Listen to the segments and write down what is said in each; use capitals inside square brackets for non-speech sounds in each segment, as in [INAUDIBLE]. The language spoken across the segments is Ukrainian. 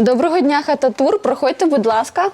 Доброго дня, хата тур. Проходьте, будь ласка.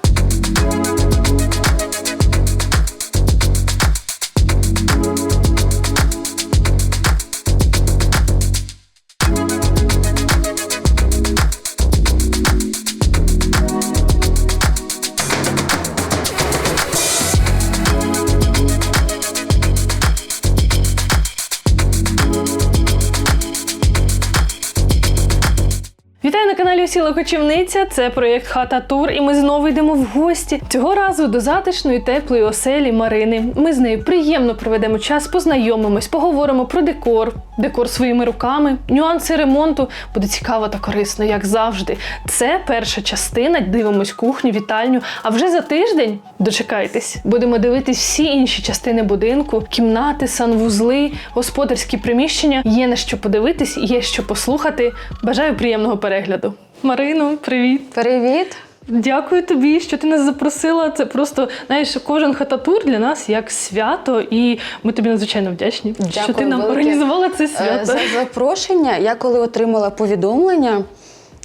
На Кочівниця. Це проєкт Хата Тур, і ми знову йдемо в гості. Цього разу до затишної теплої оселі Марини. Ми з нею приємно проведемо час, познайомимось, поговоримо про декор, декор своїми руками, нюанси ремонту. Буде цікаво та корисно, як завжди. Це перша частина. Дивимось кухню, вітальню. А вже за тиждень дочекайтесь. Будемо дивитись всі інші частини будинку, кімнати, санвузли, господарські приміщення. Є на що подивитись, є що послухати. Бажаю приємного перегляду. Марино, привіт! Привіт. Дякую тобі, що ти нас запросила. Це просто знаєш, кожен хататур для нас як свято, і ми тобі надзвичайно вдячні, що ти нам велике. організувала це Е, свято. За запрошення. Я коли отримала повідомлення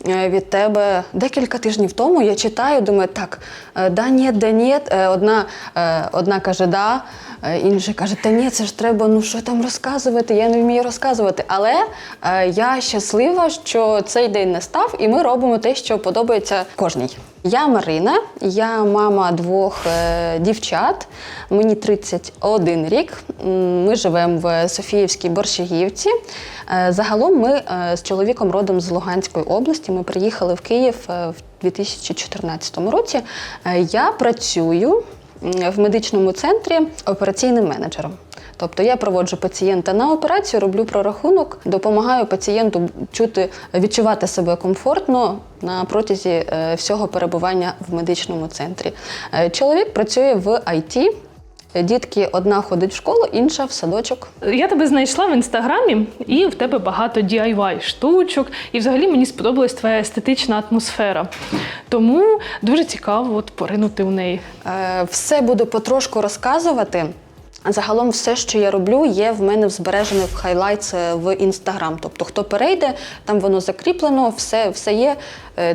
від тебе декілька тижнів тому, я читаю, думаю, так, е, да, ні, да, ні. Е, Одна, е, одна каже, да, е, інша каже, та ні, це ж треба, ну що там розказувати, я не вмію розказувати. Але е, я щаслива, що цей день настав, і ми робимо те, що подобається кожній. Я Марина, я мама двох е, дівчат. Мені 31 рік. Ми живемо в Софіївській Борщагівці. Е, Загалом ми е, з чоловіком родом з Луганської області. Ми приїхали в Київ в 2014 році. Я працюю в медичному центрі операційним менеджером. Тобто я проводжу пацієнта на операцію, роблю прорахунок, допомагаю пацієнту чути, відчувати себе комфортно на протязі е, всього перебування в медичному центрі. Е, Чоловік працює в ІТ. Дітки одна ходить в школу, інша в садочок. Я тебе знайшла в інстаграмі, і в тебе багато DIY штучок. І взагалі мені сподобалась твоя естетична атмосфера. Тому дуже цікаво от поринути в неї. Е, Все буду потрошку розказувати. Загалом, все, що я роблю, є в мене збережене в хайлайтс в інстаграм. Тобто, хто перейде, там воно закріплено, все, все є,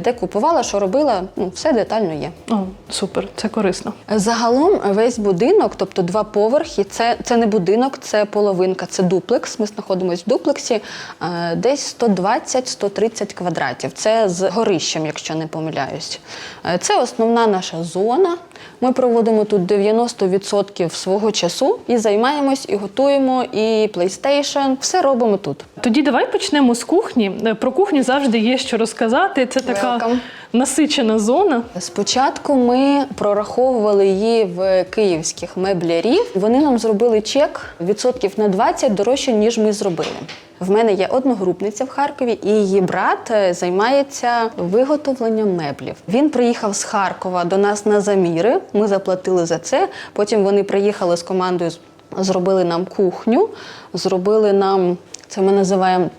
де купувала, що робила, ну, все детально є. О, супер, це корисно. Загалом весь будинок, тобто два поверхи, це, це не будинок, це половинка, це дуплекс. Ми знаходимося в дуплексі, е, десь 120-130 квадратів. Це з горищем, якщо не помиляюсь. Е, Це основна наша зона. Ми проводимо тут 90% свого часу і займаємось, і готуємо, і PlayStation. Все робимо тут. Тоді давай почнемо з кухні. Е, Про кухню завжди є що розказати. Це така насичена зона. Спочатку ми прораховували її в київських меблярів. Вони нам зробили чек відсотків на 20 дорожче, ніж ми зробили. В мене є одногрупниця в Харкові, і її брат е, займається виготовленням меблів. Він приїхав з Харкова до нас на заміри. Ми заплатили за це. Потім вони приїхали з командою, зробили нам кухню, зробили нам це ми називаємо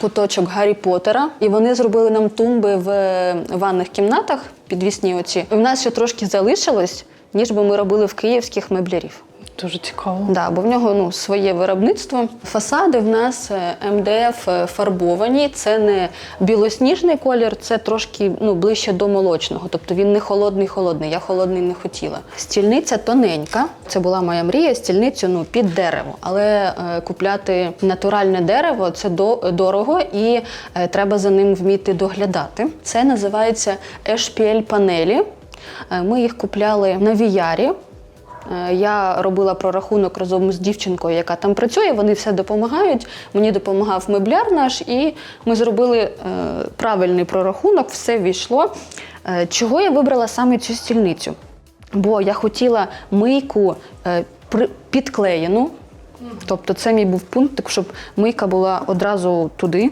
куточок Гаррі Поттера. І вони зробили нам тумби в е, ванних кімнатах, підвісні оці. І в нас ще трошки залишилось, ніж би ми робили в київських меблярів. Дуже цікаво. Да, бо в нього ну, своє виробництво. Фасади в нас е, МДФ е, фарбовані. Це не білосніжний колір, це трошки ну, ближче до молочного. Тобто він не холодний, холодний. Я холодний не хотіла. Стільниця тоненька. Це була моя мрія. Стільницю ну, під дерево. Але е, купляти натуральне дерево це до, дорого і е, треба за ним вміти доглядати. Це називається HPL панелі. Е, Ми їх купляли на VR. Е, Я робила прорахунок разом з дівчинкою, яка там працює. Вони все допомагають. Мені допомагав мебляр наш, і ми зробили е, правильний прорахунок, все війшло. Е, Чого я вибрала саме цю стільницю? Бо я хотіла мийку підклеєну. Тобто, це мій був пункт, щоб мийка була одразу туди,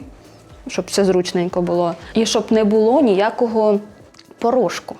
щоб все зручненько було. І щоб не було ніякого порошку.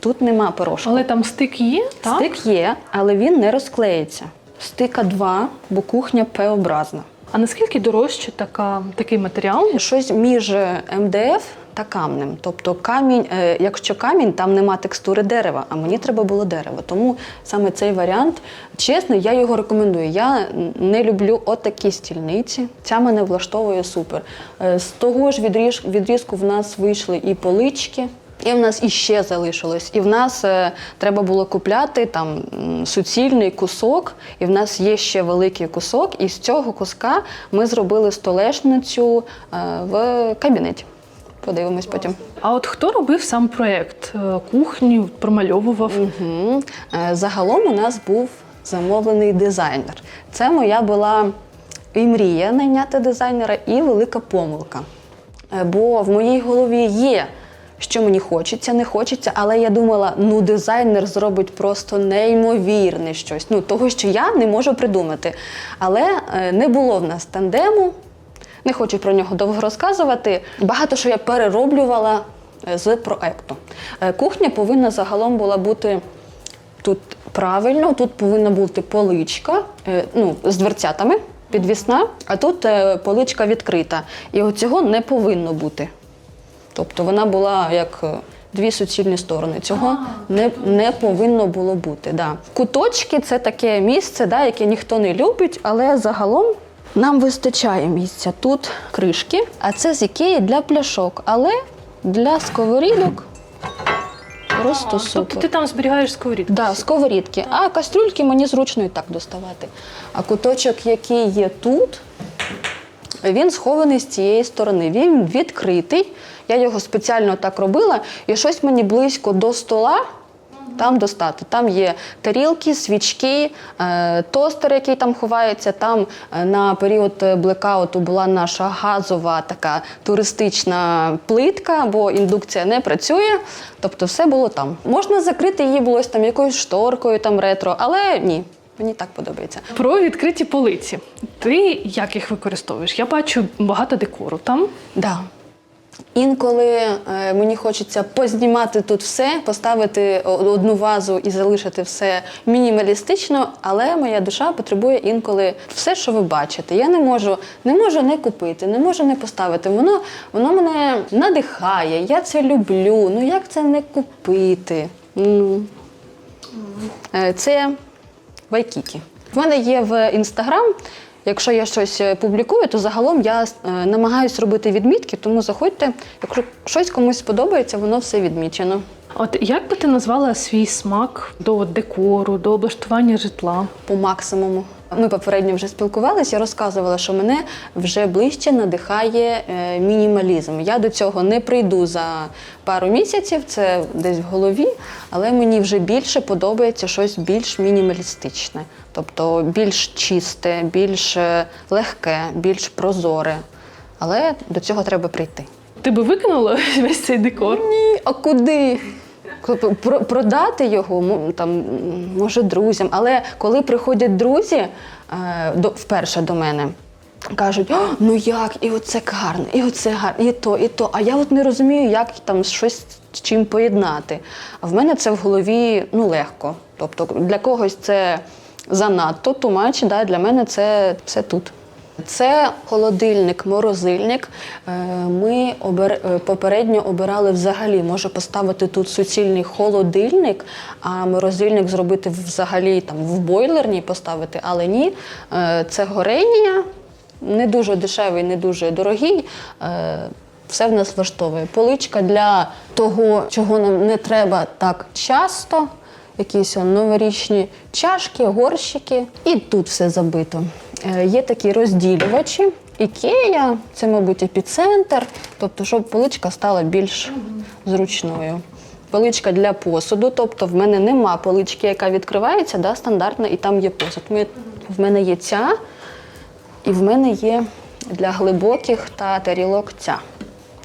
Тут нема порошку. Але там стик є, так? Стик є, але він не розклеїться. Стика два, бо кухня П-образна. А наскільки дорожче така, такий матеріал? Щось між МДФ та камнем. Тобто камінь, е, якщо камінь, там нема текстури дерева, а мені треба було дерево. Тому саме цей варіант, чесно, я його рекомендую. Я не люблю отакі стільниці. Ця мене влаштовує супер. Е, З того ж відрізку в нас вийшли і полички. І в нас іще залишилось. І в нас е, треба було купляти там суцільний кусок, і в нас є ще великий кусок. І з цього куска ми зробили столешницю е, в кабінеті. Подивимось потім. А от хто робив сам проєкт? Е, Кухню промальовував? Угу. Загалом у нас був замовлений дизайнер. Це моя була і мрія найняти дизайнера, і велика помилка. Е, Бо в моїй голові є, що мені хочеться, не хочеться, але я думала, ну дизайнер зробить просто неймовірне щось. Ну, того, що я не можу придумати. Але е, не було в нас тандему. Не хочу про нього довго розказувати. Багато що я перероблювала е, з проекту. Е, Кухня повинна загалом була бути тут правильно, тут повинна бути поличка ну, з дверцятами, підвісна, а тут поличка відкрита. І оцього не повинно бути. Тобто вона була як е, дві суцільні сторони. Цього не, не повинно було бути. Да. Куточки це таке місце, да, яке ніхто не любить, але загалом нам вистачає місця. Тут кришки, а це з ікеї для пляшок, але для сковорідок просто супер. Тобто ти там зберігаєш сковорідку? Да, сковорідки. А кастрюльки мені зручно і так доставати. А куточок, який є тут, він схований з цієї сторони. Він відкритий. Я його спеціально так робила, і щось мені близько до стола. Там достати. Там є тарілки, свічки, е, тостер, який там ховається. Там е, на період е, блекауту була наша газова така туристична плитка, бо індукція не працює. Тобто все було там. Можна закрити її було там якоюсь шторкою, там ретро, але ні, мені так подобається. Про відкриті полиці. Ти як їх використовуєш? Я бачу багато декору там. Да. Інколи е, мені хочеться познімати тут все, поставити одну вазу і залишити все мінімалістично, але моя душа потребує інколи все, що ви бачите. Я не можу, не можу не купити, не можу не поставити. Воно, воно мене надихає, я це люблю. Ну як це не купити? Ну. Е, Це Вайкікі. В мене є в інстаграм. Якщо я щось е, публікую, то загалом я е, намагаюся робити відмітки, тому заходьте. Якщо щось комусь сподобається, воно все відмічено. От як би ти назвала свій смак до декору, до облаштування житла? по максимуму. Ми попередньо вже спілкувалися, я розказувала, що мене вже ближче надихає е, мінімалізм. Я до цього не прийду за пару місяців, це десь в голові, але мені вже більше подобається щось більш мінімалістичне, тобто більш чисте, більш е, легке, більш прозоре. Але до цього треба прийти. Ти би викинула весь цей декор? Ні, а куди? Про- Продати його там, може друзям. Але коли приходять друзі е, до, вперше до мене, кажуть, «О, ну як, і оце гарно, і оце гарно, і то, і то. А я от не розумію, як там щось з чим поєднати. А в мене це в голові ну, легко. Тобто для когось це занадто тумач, да, для мене це, це тут. Це холодильник, морозильник. Е, Ми е, попередньо обирали взагалі, може поставити тут суцільний холодильник, а морозильник зробити взагалі там в бойлерній поставити, але ні. Е, Це горення, не дуже дешевий, не дуже дорогий. Все в нас влаштовує. Поличка для того, чого нам не треба так часто. Якісь новорічні чашки, горщики, і тут все забито. Е, Є такі розділювачі. Ікея, це, мабуть, епіцентр, тобто, щоб поличка стала більш зручною. Поличка для посуду, тобто в мене нема полички, яка відкривається, да, стандартна, і там є посуд. Ми, в мене є ця, і в мене є для глибоких та тарілок ця.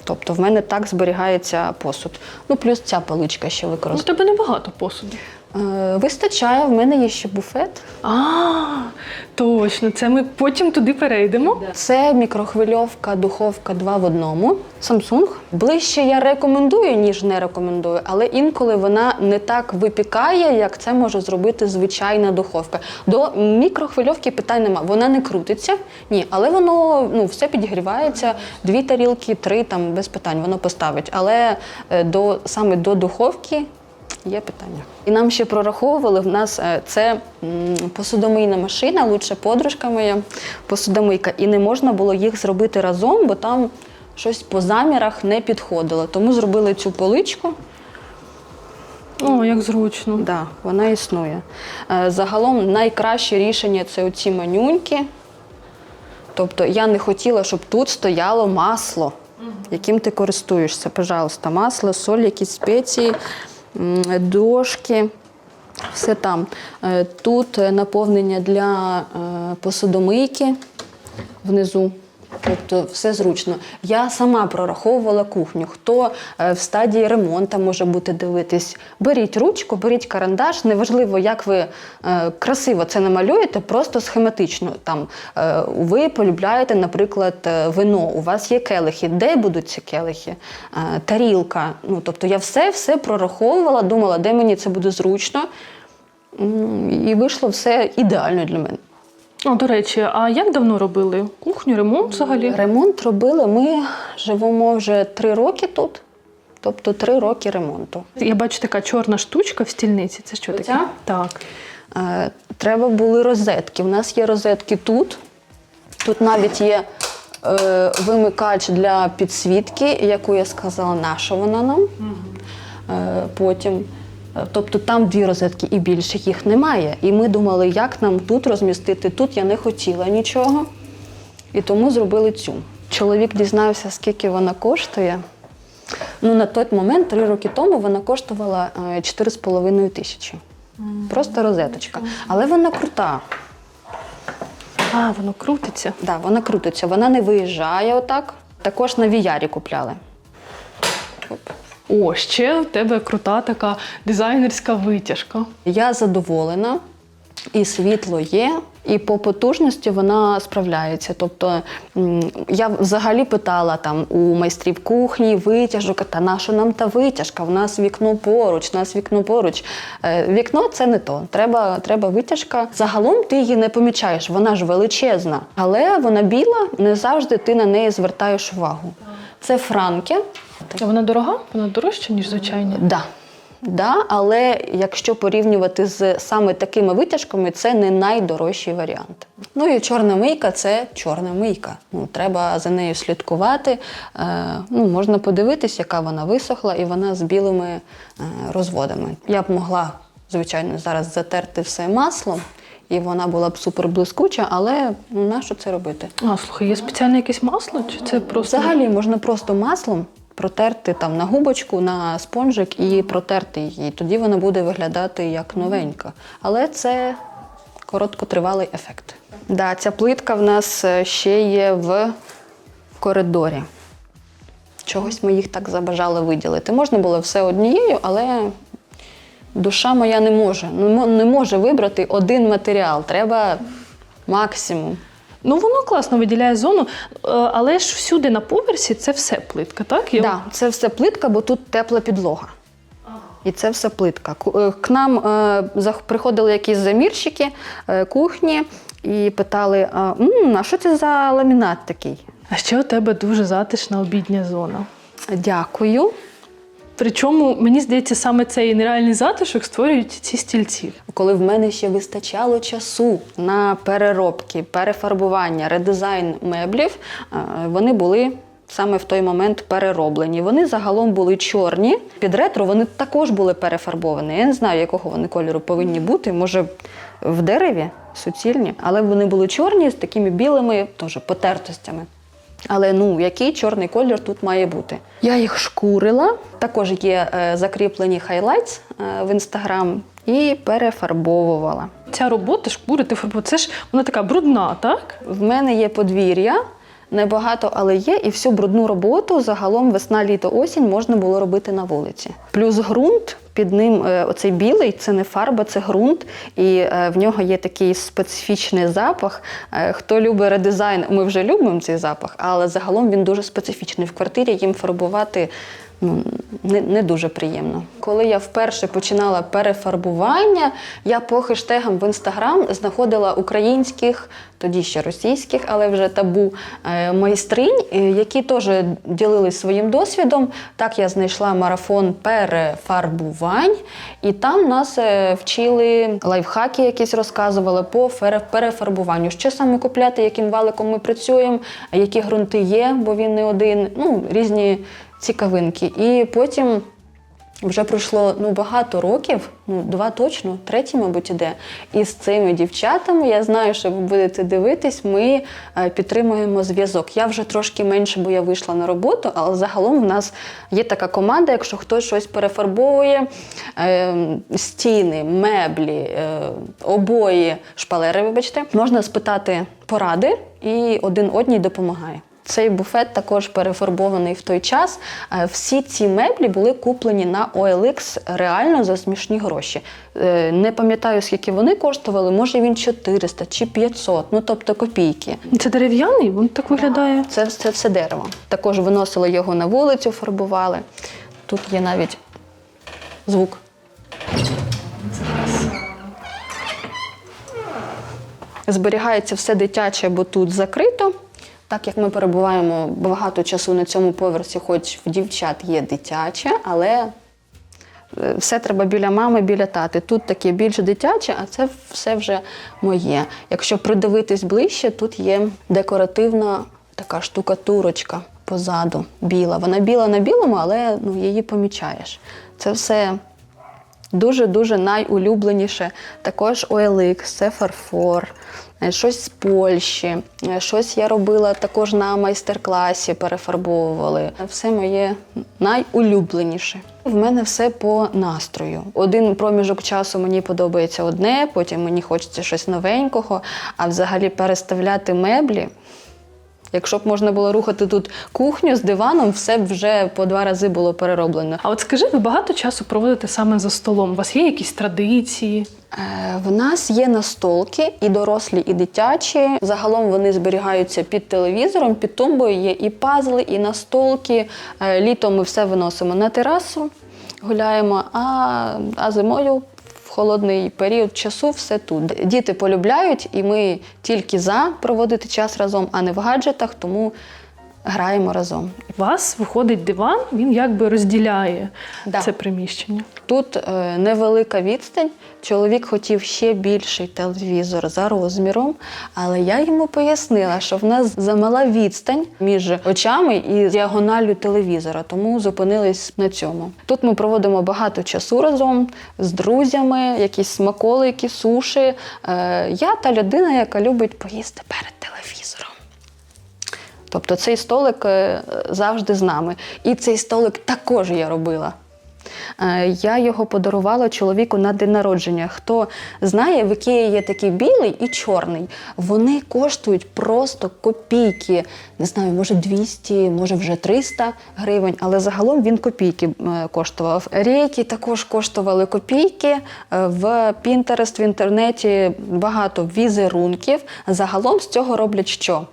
Тобто в мене так зберігається посуд. Ну, плюс ця поличка ще У тебе небагато посуду. Е, Вистачає, в мене є ще буфет. А, точно, це ми потім туди перейдемо. Це мікрохвильовка, духовка два в одному. Samsung. Ближче я рекомендую, ніж не рекомендую, але інколи вона не так випікає, як це може зробити звичайна духовка. До мікрохвильовки питань нема. Вона не крутиться, ні, але воно ну, все підігрівається. Дві тарілки, три там без питань воно поставить. Але е, до саме до духовки Є питання. І нам ще прораховували, в нас е, це посудомийна машина, лучше подружка моя, посудомийка. І не можна було їх зробити разом, бо там щось по замірах не підходило. Тому зробили цю поличку. О, як зручно. Да, вона існує. Е, Загалом найкраще рішення це оці манюньки. Тобто я не хотіла, щоб тут стояло масло, яким ти користуєшся. Пожалуйста, масло, соль, якісь спеції, дошки. Все там. Е, Тут е, наповнення для е, посудомийки внизу. Тобто все зручно. Я сама прораховувала кухню. Хто е, в стадії ремонту може бути дивитись, беріть ручку, беріть карандаш. Неважливо, як ви е, красиво це намалюєте, просто схематично. Там е, ви полюбляєте, наприклад, вино. У вас є келихи. Де будуть ці келихи? Тарілка. Ну тобто я все все прораховувала, думала, де мені це буде зручно. І вийшло все ідеально для мене. О, до речі, а як давно робили кухню, ремонт взагалі? Ремонт робили. Ми живемо вже три роки тут, тобто три роки ремонту. Я бачу така чорна штучка в стільниці. Це що таке? Так. Е, Треба були розетки. У нас є розетки тут. Тут навіть є е, вимикач для підсвітки, яку я сказала, на що вона нам. Е, потім. Е, Тобто там дві розетки і більше їх немає. І ми думали, як нам тут розмістити. Тут я не хотіла нічого. І тому зробили цю. Чоловік дізнався, скільки вона коштує. Ну, на той момент, три роки тому, вона коштувала е, 4,5 тисячі. Просто розеточка. Але вона крута. А, воно крутиться. Да, вона крутиться, вона не виїжджає отак. Також на VR купляли. Оп. О, ще в тебе крута така дизайнерська витяжка. Я задоволена, і світло є, і по потужності вона справляється. Тобто я взагалі питала там у майстрів кухні витяжок, та на що нам та витяжка? В нас вікно поруч, у нас вікно поруч. Е, Вікно це не то. Треба, треба витяжка. Загалом ти її не помічаєш, вона ж величезна, але вона біла, не завжди ти на неї звертаєш увагу. Це франки. А вона дорога? Вона дорожча, ніж звичайні. Да. Да, але якщо порівнювати з саме такими витяжками, це не найдорожчий варіант. Ну і чорна мийка це чорна мийка. Ну, треба за нею слідкувати. Е, ну, можна подивитись, яка вона висохла, і вона з білими е, розводами. Я б могла, звичайно, зараз затерти все маслом, і вона була б супер блискуча, але ну, нащо це робити? А, слухай, є спеціальне якесь масло? Чи це просто. Взагалі можна просто маслом протерти там на губочку, на спонжик і протерти її. Тоді вона буде виглядати як новенька. Але це короткотривалий ефект. Да, ця плитка в нас е, ще є в коридорі. Чогось ми їх так забажали виділити. Можна було все однією, але душа моя не може. Не може вибрати один матеріал. Треба максимум. Ну, воно класно виділяє зону, е, але ж всюди на поверсі це все плитка, так? Так, да, це все плитка, бо тут тепла підлога. І це все плитка. Е, К нам е, приходили якісь замірщики е, кухні і питали: а, «М, а що це за ламінат такий? А ще у тебе дуже затишна обідня зона. Дякую. Причому, мені здається, саме цей нереальний затишок створюють ці стільці. Коли в мене ще вистачало часу на переробки, перефарбування, редизайн меблів, е, вони були. Саме в той момент перероблені. Вони загалом були чорні. Під ретро вони також були перефарбовані. Я не знаю, якого вони кольору повинні бути. Може, в дереві суцільні, але вони були чорні з такими білими теж потертостями. Але ну, який чорний колір тут має бути? Я їх шкурила. Також є е, закріплені хайлайтс е, в інстаграм і перефарбовувала. Ця робота шкурити фарбувати, це ж вона така брудна, так? В мене є подвір'я, небагато, але є, і всю брудну роботу загалом весна, літо, осінь можна було робити на вулиці. Плюс ґрунт Під ним е, оцей білий це не фарба, це ґрунт, і е, в нього є такий специфічний запах. Е, Хто любить редизайн, ми вже любимо цей запах, але загалом він дуже специфічний. В квартирі їм фарбувати ну, не, не дуже приємно. Коли я вперше починала перефарбування, я по хештегам в інстаграм знаходила українських, тоді ще російських, але вже табу е, майстринь, е, які теж ділились своїм досвідом. Так я знайшла марафон перефарбувань, і там нас е, вчили лайфхаки, якісь розказували по перефарбуванню. Що саме купляти, яким валиком ми працюємо, які ґрунти є, бо він не один. Ну, різні цікавинки. І потім вже пройшло ну, багато років, ну два точно, третій, мабуть, іде. І з цими дівчатами я знаю, що ви будете дивитись, ми е, підтримуємо зв'язок. Я вже трошки менше, бо я вийшла на роботу, але загалом в нас є така команда, якщо хтось щось перефарбовує, е, стіни, меблі, е, обої, шпалери, вибачте, можна спитати поради, і один одній допомагає. Цей буфет також перефарбований в той час. Е, Всі ці меблі були куплені на OLX реально за смішні гроші. Е, Не пам'ятаю, скільки вони коштували, може він 400 чи 500, ну тобто копійки. Це дерев'яний, він так виглядає. Це, це все дерево. Також виносили його на вулицю, фарбували. Тут є навіть звук. Зберігається все дитяче, бо тут закрито. Так як ми перебуваємо багато часу на цьому поверсі, хоч в дівчат є дитяче, але е, все треба біля мами, біля тати. Тут таке більш дитяче, а це все вже моє. Якщо придивитись ближче, тут є декоративна така штукатурочка позаду, біла. Вона біла на білому, але ну, її помічаєш. Це все дуже-дуже найулюбленіше. Також OLX, це фарфор, щось з Польщі, е, щось я робила також на майстер-класі, перефарбовували. Все моє найулюбленіше. В мене все по настрою. Один проміжок часу мені подобається одне, потім мені хочеться щось новенького, а взагалі переставляти меблі. Якщо б можна було рухати тут кухню з диваном, все б вже по два рази було перероблено. А от скажи, ви багато часу проводите саме за столом? У вас є якісь традиції? Е, В нас є настолки і дорослі, і дитячі. Загалом вони зберігаються під телевізором, під тумбою є і пазли, і настолки. Е, Літом ми все виносимо на терасу, гуляємо, а, а зимою. Холодний період часу все тут. Діти полюбляють, і ми тільки за проводити час разом, а не в гаджетах, тому граємо разом. У вас виходить диван, він якби розділяє Да. це приміщення. Тут е, невелика відстань. Чоловік хотів ще більший телевізор за розміром, але я йому пояснила, що в нас замала відстань між очами і діагоналлю телевізора, тому зупинились на цьому. Тут ми проводимо багато часу разом з друзями, якісь смаколики, суші. Е, я та людина, яка любить поїсти перед телевізором. Тобто цей столик е, завжди з нами. І цей столик також я робила. Е, Я його подарувала чоловіку на день народження. Хто знає, в Ікеї є такий білий і чорний. Вони коштують просто копійки. Не знаю, може 200, може вже 300 гривень, але загалом він копійки е, коштував. Рейки також коштували копійки. В Pinterest, в інтернеті багато візерунків. Загалом з цього роблять що?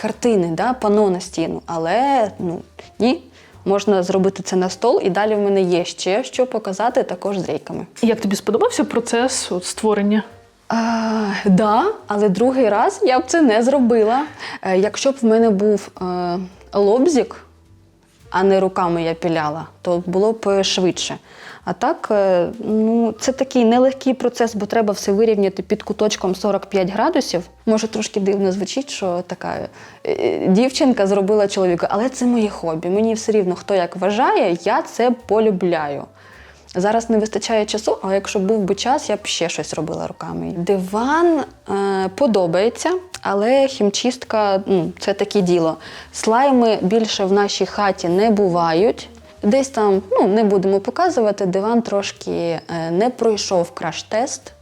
Картини, да? пано на стіну. Але ну, ні. Можна зробити це на стол, і далі в мене є ще що показати також з рейками. Як тобі сподобався процес от, створення? А, да, але другий раз я б це не зробила. Е, якщо б в мене був е, лобзик, а не руками я піляла, то було б швидше. А так, е, ну, це такий нелегкий процес, бо треба все вирівняти під куточком 45 градусів. Може, трошки дивно звучить, що така е, дівчинка зробила чоловіка, але це моє хобі. Мені все рівно, хто як вважає, я це полюбляю. Зараз не вистачає часу, а якщо був би час, я б ще щось робила руками. Диван е, подобається, але хімчистка ну, це таке діло. Слайми більше в нашій хаті не бувають. Десь там ну, не будемо показувати, диван трошки е, не пройшов краш-тест.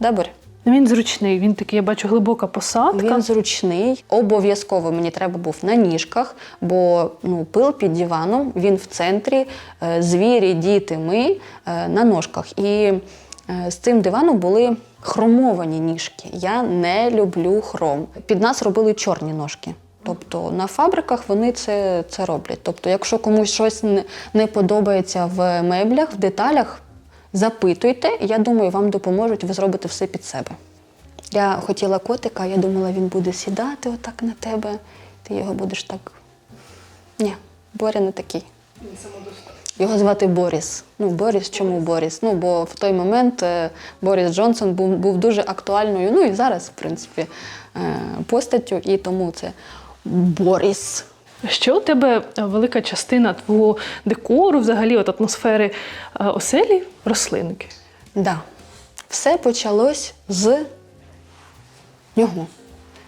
Добре? Він зручний, він такий, я бачу, глибока посадка. Він зручний. Обов'язково мені треба був на ніжках, бо ну, пил під диваном, він в центрі, е, звірі, діти, ми е, на ножках. І з цим диваном були хромовані ніжки. Я не люблю хром. Під нас робили чорні ножки. Тобто на фабриках вони це, це роблять. Тобто, якщо комусь щось не, не подобається в меблях, в деталях, запитуйте, я думаю, вам допоможуть, ви зробите все під себе. Я хотіла котика, я думала, він буде сідати отак на тебе, ти його будеш так. Ні, Боря не такий. Його звати Боріс. Ну, Боріс, чому Боріс? Ну, бо в той момент е, Боріс Джонсон був, був дуже актуальною, ну і зараз, в принципі, е, постаттю, і тому це Боріс. Ще у тебе е, велика частина твого декору, взагалі, от атмосфери е, оселі рослинки. Да. Все почалось з нього.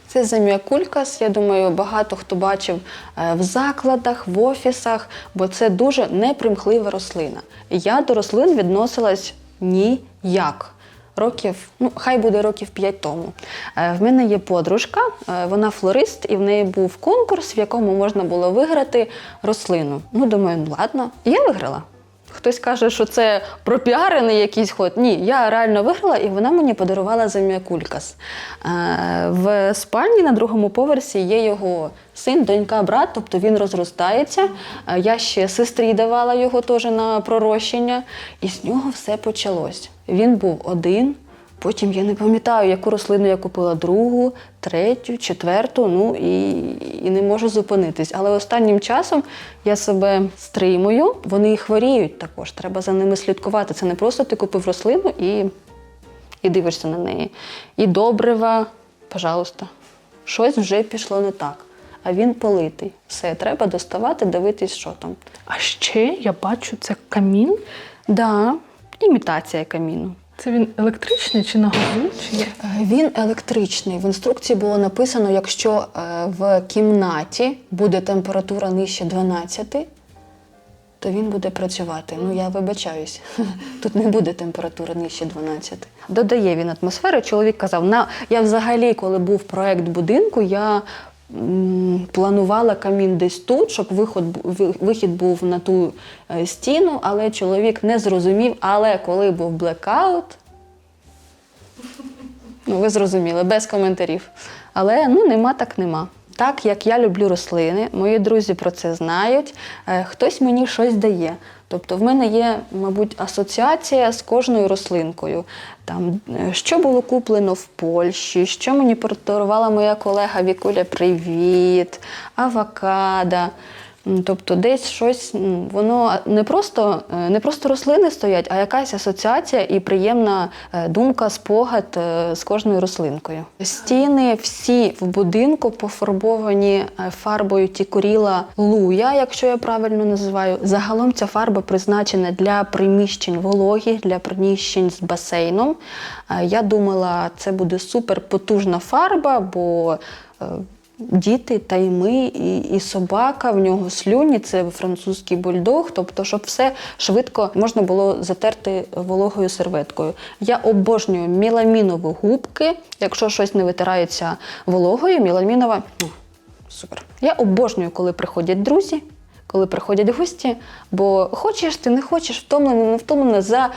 Це заміакулькас. Я думаю, багато хто бачив е, в закладах, в офісах, бо це дуже непримхлива рослина. Я до рослин відносилась ніяк. Років, ну хай буде років 5 тому. Е, В мене є подружка, е, вона флорист, і в неї був конкурс, в якому можна було виграти рослину. Ну, думаю, ну ладно, я виграла. Хтось каже, що це пропіарений якийсь ход. Ні, я реально виграла, і вона мені подарувала заміакулькас. кулькас. В спальні на другому поверсі є його син, донька, брат, тобто він розростається. Е, Я ще сестрі давала його теж на пророщення, і з нього все почалось. Він був один. Потім я не пам'ятаю, яку рослину я купила другу, третю, четверту, ну і, і не можу зупинитись. Але останнім часом я себе стримую, вони і хворіють також. Треба за ними слідкувати. Це не просто ти купив рослину і, і дивишся на неї. І добрива, пожалуйста, щось вже пішло не так. А він политий. Все, треба доставати, дивитись, що там. А ще я бачу, це камін. Да, імітація каміну. Це він електричний чи на газу? Е, Він електричний. В інструкції було написано, якщо е, в кімнаті буде температура нижче 12, то він буде працювати. Ну я вибачаюсь, [LAUGHS] тут не буде температури нижче 12. Додає він атмосфери. Чоловік казав, на я взагалі, коли був проект будинку, я планувала камін десь тут, щоб виход, вихід був на ту е, стіну, але чоловік не зрозумів. Але коли був блекаут, Ну, ви зрозуміли, без коментарів. Але ну нема так нема. Так як я люблю рослини, мої друзі про це знають. е, Хтось мені щось дає. Тобто в мене є, мабуть, асоціація з кожною рослинкою. Там, е, що було куплено в Польщі, що мені подарувала моя колега Вікуля Привіт, авокадо. Тобто десь щось, воно не просто, е, не просто рослини стоять, а якась асоціація і приємна е, думка, спогад е, з кожною рослинкою. Стіни всі в будинку пофарбовані фарбою тікоріла луя, якщо я правильно називаю. Загалом ця фарба призначена для приміщень вологих, для приміщень з басейном. Я думала, це буде супер потужна фарба, бо Діти та й ми, і, і собака, в нього слюні, це французький бульдог, тобто, щоб все швидко можна було затерти вологою серветкою. Я обожнюю міламінові губки. Якщо щось не витирається вологою, міламінова супер. Я обожнюю, коли приходять друзі, коли приходять гості, бо хочеш ти не хочеш, втомлений, не втомлений, за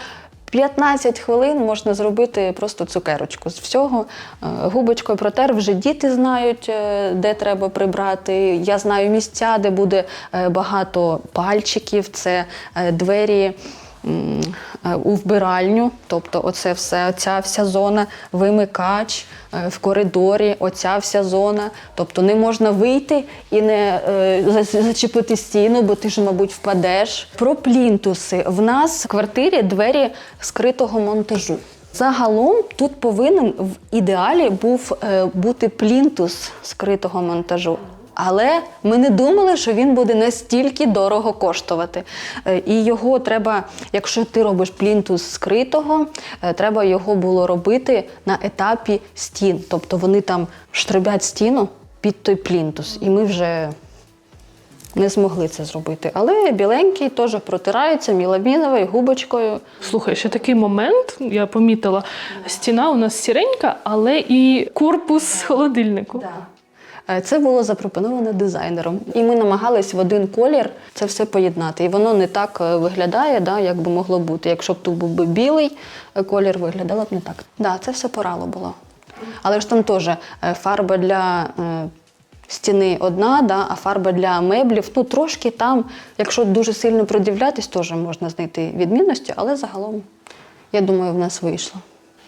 15 хвилин можна зробити просто цукерочку з всього. Е, Губочкою протер, вже діти знають, е, де треба прибрати. Я знаю місця, де буде е, багато пальчиків, це двері. Е, У вбиральню, тобто оце все, оця вся зона, вимикач е, в коридорі, оця вся зона. Тобто не можна вийти і не е, зачепити стіну, бо ти ж, мабуть, впадеш. Про плінтуси. В нас в квартирі двері скритого монтажу. Загалом тут повинен в ідеалі був бути плінтус скритого монтажу. Але ми не думали, що він буде настільки дорого коштувати. Е, І його треба, якщо ти робиш плінтус скритого, е, треба його було робити на етапі стін. Тобто вони там штрибять стіну під той плінтус. І ми вже не змогли це зробити. Але біленький теж протирається міламіновою губочкою. Слухай, ще такий момент, я помітила, стіна у нас сіренька, але і корпус холодильнику. Е, Це було запропоновано дизайнером, і ми намагались в один колір це все поєднати. І воно не так е, виглядає, да, як би могло бути. Якщо б тут був би білий е, колір, виглядало б не так. Да, це все порало було. Але ж там теж е, фарба для е, стіни одна, да, а фарба для меблів. Ну трошки там, якщо дуже сильно придивлятись, теж можна знайти відмінності, але загалом, я думаю, в нас вийшло.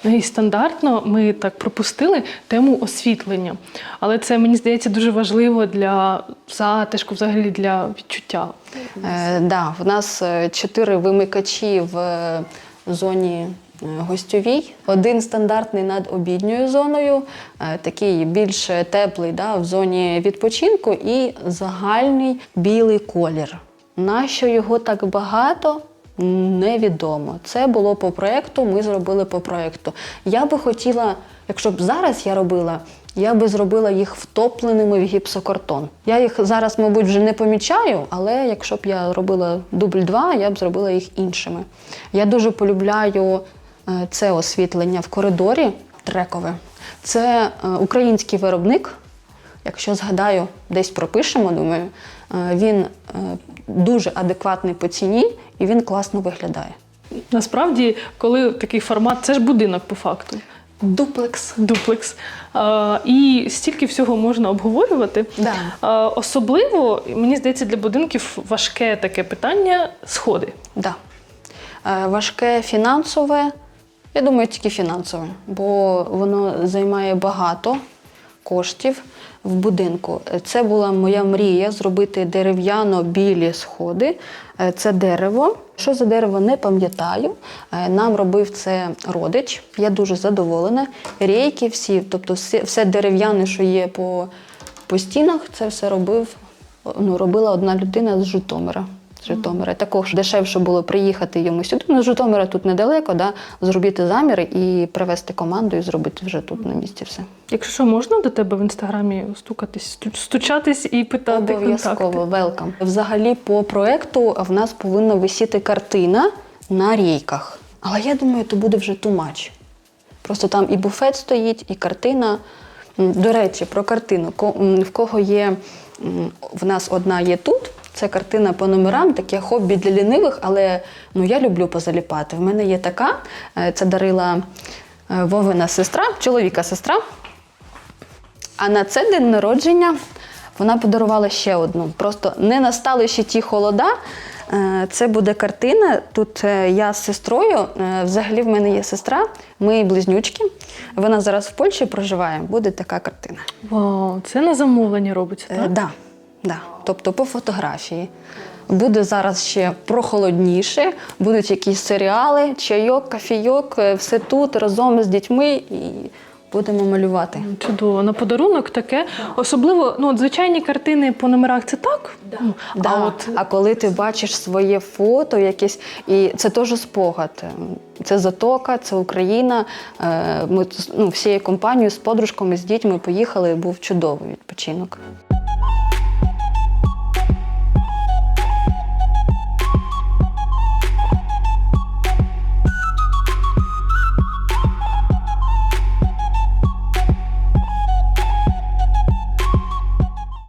Ну І стандартно ми так пропустили тему освітлення. Але це мені здається дуже важливо для затишку, взагалі для відчуття. Е, да, в нас е, чотири вимикачі в е, зоні е, гостьовій. Один стандартний над обідньою зоною, такий більш теплий да, в зоні відпочинку, і загальний білий колір. Нащо його так багато? Невідомо. Це було по проєкту, ми зробили по проєкту. Я би хотіла, якщо б зараз я робила, я би зробила їх втопленими в гіпсокартон. Я їх зараз, мабуть, вже не помічаю, але якщо б я робила дубль 2, я б зробила їх іншими. Я дуже полюбляю е, це освітлення в коридорі трекове. Це е, український виробник. Якщо згадаю, десь пропишемо, думаю, е, він е, дуже адекватний по ціні і він класно виглядає. Насправді, коли такий формат, це ж будинок по факту. Дуплекс. Дуплекс. А, і стільки всього можна обговорювати. Да. А, особливо, мені здається, для будинків важке таке питання сходи. Да. Е, Важке фінансове, я думаю, тільки фінансове, бо воно займає багато коштів в будинку. Це була моя мрія зробити дерев'яно-білі сходи. Е, Це дерево. Що за дерево, не пам'ятаю. Е, Нам робив це родич. Я дуже задоволена. Рейки всі, тобто все дерев'яне, що є по, по стінах, це все робив, ну, робила одна людина з Житомира. З Житомира. Також дешевше було приїхати йому сюди. Ну, з Житомира тут недалеко, да, зробити заміри і привезти команду і зробити вже тут на місці все. Якщо що, можна до тебе в інстаграмі стукатись, стучатись і питати Обов'язково, велкам. Взагалі, по проекту в нас повинна висіти картина на рейках. Але я думаю, то буде вже much. Просто там і буфет стоїть, і картина. До речі, про картину. В кого є, в нас одна є тут. Це картина по номерам, таке хобі для лінивих, але ну, я люблю позаліпати. В мене є така, е, це дарила е, Вовина сестра, чоловіка сестра. А на це день народження вона подарувала ще одну. Просто не настали ще ті холода. Е, Це буде картина. Тут я з сестрою. Взагалі в мене є сестра, ми близнючки. Вона зараз в Польщі проживає. Буде така картина. Вау, це на замовлення робиться, Е, так? Да, да. Тобто по фотографії. Буде зараз ще прохолодніше, будуть якісь серіали, чайок, кафійок, е, все тут разом з дітьми і будемо малювати. Чудово. На подарунок таке. Особливо, ну, от звичайні картини по номерах це так. Ну, Да. А от А коли ти бачиш своє фото, якесь, і це теж спогад. Це Затока, це Україна. Е, Ми ну, всією компанією з подружками, з дітьми поїхали, був чудовий відпочинок.